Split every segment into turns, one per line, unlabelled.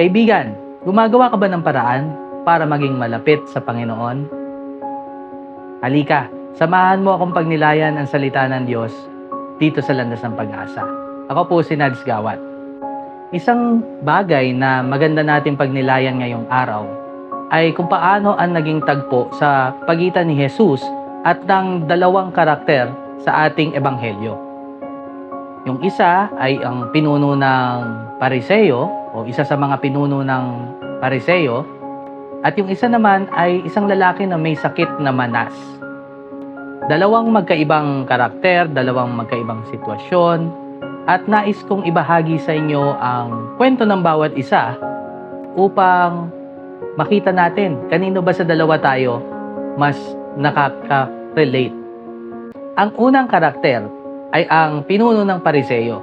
Kaibigan, gumagawa ka ba ng paraan para maging malapit sa Panginoon? Halika, samahan mo akong pagnilayan ang salita ng Diyos dito sa Landas ng Pag-asa. Ako po si Nads Gawat. Isang bagay na maganda nating pagnilayan ngayong araw ay kung paano ang naging tagpo sa pagitan ni Jesus at ng dalawang karakter sa ating ebanghelyo. Yung isa ay ang pinuno ng Pariseo o isa sa mga pinuno ng Pariseo at yung isa naman ay isang lalaki na may sakit na manas. Dalawang magkaibang karakter, dalawang magkaibang sitwasyon at nais kong ibahagi sa inyo ang kwento ng bawat isa upang makita natin kanino ba sa dalawa tayo mas nakaka-relate. Ang unang karakter ay ang pinuno ng pariseo.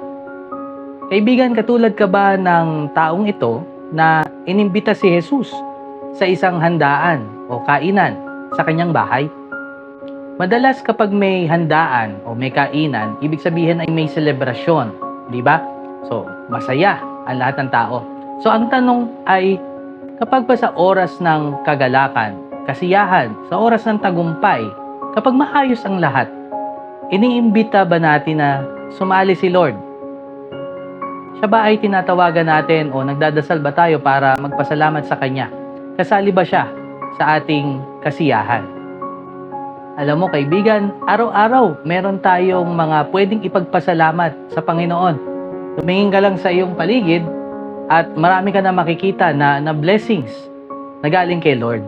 Kaibigan, katulad ka ba ng taong ito na inimbita si Jesus sa isang handaan o kainan sa kanyang bahay? Madalas kapag may handaan o may kainan, ibig sabihin ay may selebrasyon, di ba? So, masaya ang lahat ng tao. So, ang tanong ay, kapag pa sa oras ng kagalakan, kasiyahan, sa oras ng tagumpay, kapag maayos ang lahat, iniimbita ba natin na sumali si Lord? Siya ba ay tinatawagan natin o nagdadasal ba tayo para magpasalamat sa Kanya? Kasali ba siya sa ating kasiyahan? Alam mo kaibigan, araw-araw meron tayong mga pwedeng ipagpasalamat sa Panginoon. Tumingin ka lang sa iyong paligid at marami ka na makikita na, na blessings na galing kay Lord.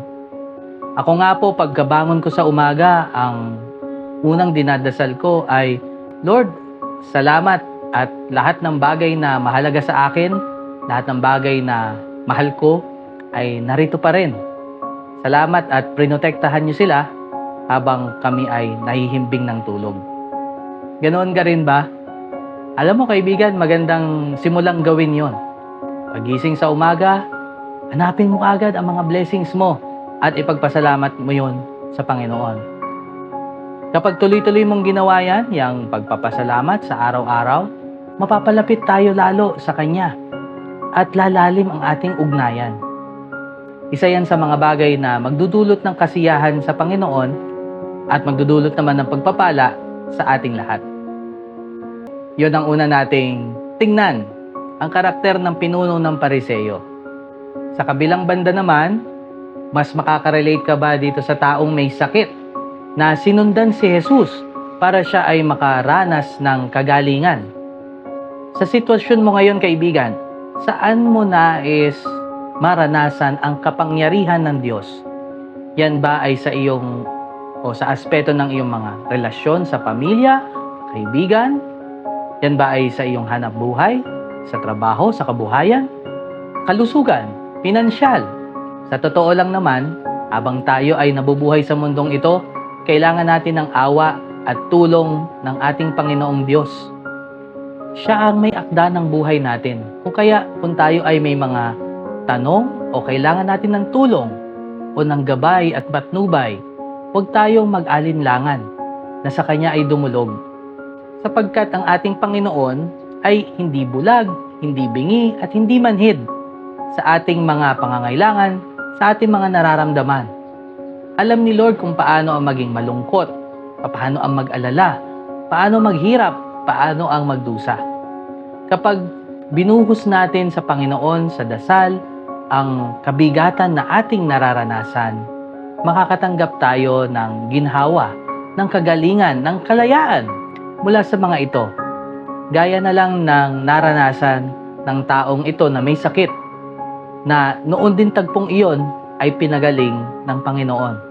Ako nga po, pagkabangon ko sa umaga, ang unang dinadasal ko ay, Lord, salamat at lahat ng bagay na mahalaga sa akin, lahat ng bagay na mahal ko, ay narito pa rin. Salamat at prinotektahan niyo sila habang kami ay nahihimbing ng tulog. Ganoon ka rin ba? Alam mo kaibigan, magandang simulang gawin yon. Pagising sa umaga, hanapin mo agad ang mga blessings mo at ipagpasalamat mo yon sa Panginoon. Kapag tuloy-tuloy mong ginawa yan, yung pagpapasalamat sa araw-araw, mapapalapit tayo lalo sa Kanya at lalalim ang ating ugnayan. Isa yan sa mga bagay na magdudulot ng kasiyahan sa Panginoon at magdudulot naman ng pagpapala sa ating lahat. Yon ang una nating tingnan, ang karakter ng pinuno ng pariseyo. Sa kabilang banda naman, mas makaka-relate ka ba dito sa taong may sakit na sinundan si Jesus para siya ay makaranas ng kagalingan? Sa sitwasyon mo ngayon, kaibigan, saan mo nais maranasan ang kapangyarihan ng Diyos? Yan ba ay sa iyong o sa aspeto ng iyong mga relasyon sa pamilya, kaibigan? Yan ba ay sa iyong hanap buhay, sa trabaho, sa kabuhayan, kalusugan, pinansyal? Sa totoo lang naman, habang tayo ay nabubuhay sa mundong ito, kailangan natin ng awa at tulong ng ating Panginoong Diyos. Siya ang may akda ng buhay natin. Kung kaya kung tayo ay may mga tanong o kailangan natin ng tulong o ng gabay at patnubay, huwag tayong mag-alinlangan na sa Kanya ay dumulog. Sapagkat ang ating Panginoon ay hindi bulag, hindi bingi at hindi manhid sa ating mga pangangailangan, sa ating mga nararamdaman. Alam ni Lord kung paano ang maging malungkot, paano ang mag-alala, paano maghirap, paano ang magdusa. Kapag binuhos natin sa Panginoon sa dasal ang kabigatan na ating nararanasan, makakatanggap tayo ng ginhawa, ng kagalingan, ng kalayaan mula sa mga ito. Gaya na lang ng naranasan ng taong ito na may sakit na noon din tagpong iyon ay pinagaling ng Panginoon.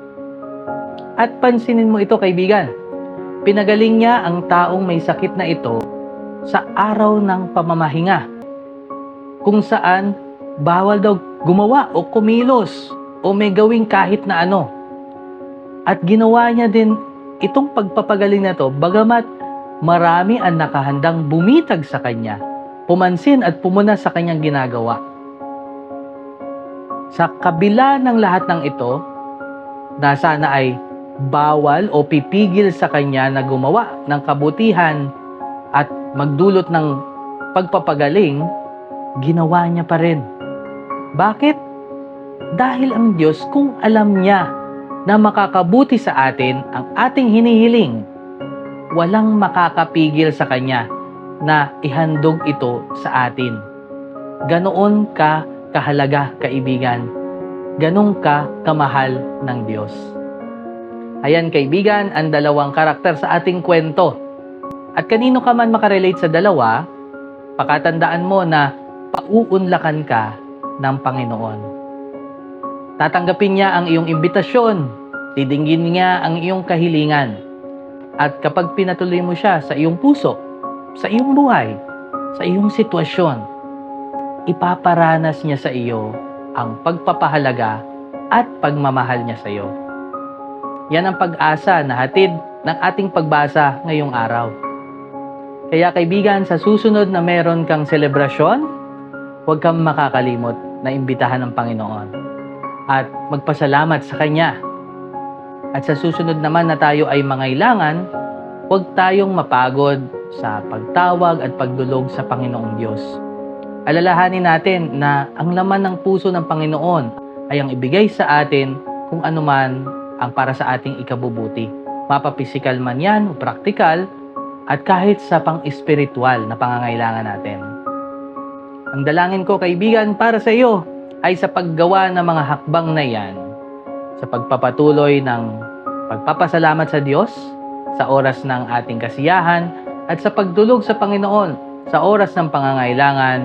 At pansinin mo ito kaibigan, pinagaling niya ang taong may sakit na ito sa araw ng pamamahinga kung saan bawal daw gumawa o kumilos o may gawing kahit na ano. At ginawa niya din itong pagpapagaling na to bagamat marami ang nakahandang bumitag sa kanya, pumansin at pumuna sa kanyang ginagawa. Sa kabila ng lahat ng ito, na sana ay bawal o pipigil sa kanya na gumawa ng kabutihan at magdulot ng pagpapagaling, ginawa niya pa rin. Bakit? Dahil ang Diyos kung alam niya na makakabuti sa atin ang ating hinihiling, walang makakapigil sa Kanya na ihandog ito sa atin. Ganoon ka kahalaga, kaibigan. Ganon ka kamahal ng Diyos. Ayan kaibigan, ang dalawang karakter sa ating kwento. At kanino ka man makarelate sa dalawa, pakatandaan mo na pauunlakan ka ng Panginoon. Tatanggapin niya ang iyong imbitasyon, didinggin niya ang iyong kahilingan. At kapag pinatuloy mo siya sa iyong puso, sa iyong buhay, sa iyong sitwasyon, ipaparanas niya sa iyo ang pagpapahalaga at pagmamahal niya sa iyo. Yan ang pag-asa na hatid ng ating pagbasa ngayong araw. Kaya kaibigan, sa susunod na meron kang selebrasyon, huwag kang makakalimot na imbitahan ng Panginoon at magpasalamat sa Kanya. At sa susunod naman na tayo ay mangailangan, huwag tayong mapagod sa pagtawag at pagdulog sa Panginoong Diyos. Alalahanin natin na ang laman ng puso ng Panginoon ay ang ibigay sa atin kung anuman ang para sa ating ikabubuti. Mapapisikal man yan o praktikal at kahit sa pang-espiritual na pangangailangan natin. Ang dalangin ko kaibigan para sa iyo ay sa paggawa ng mga hakbang na yan, sa pagpapatuloy ng pagpapasalamat sa Diyos, sa oras ng ating kasiyahan, at sa pagdulog sa Panginoon sa oras ng pangangailangan,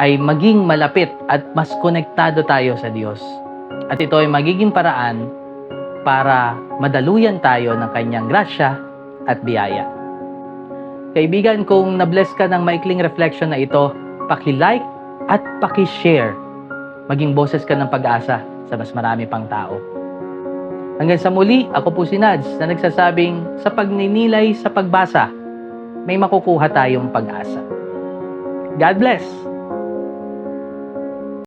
ay maging malapit at mas konektado tayo sa Diyos. At ito ay magiging paraan para madaluyan tayo ng kanyang grasya at biyaya. Kaibigan, kung na-bless ka ng maikling reflection na ito, paki-like at paki-share. Maging boses ka ng pag-asa sa mas marami pang tao. Hanggang sa muli, ako po si Nads na nagsasabing sa pagninilay sa pagbasa, may makukuha tayong pag-asa. God bless!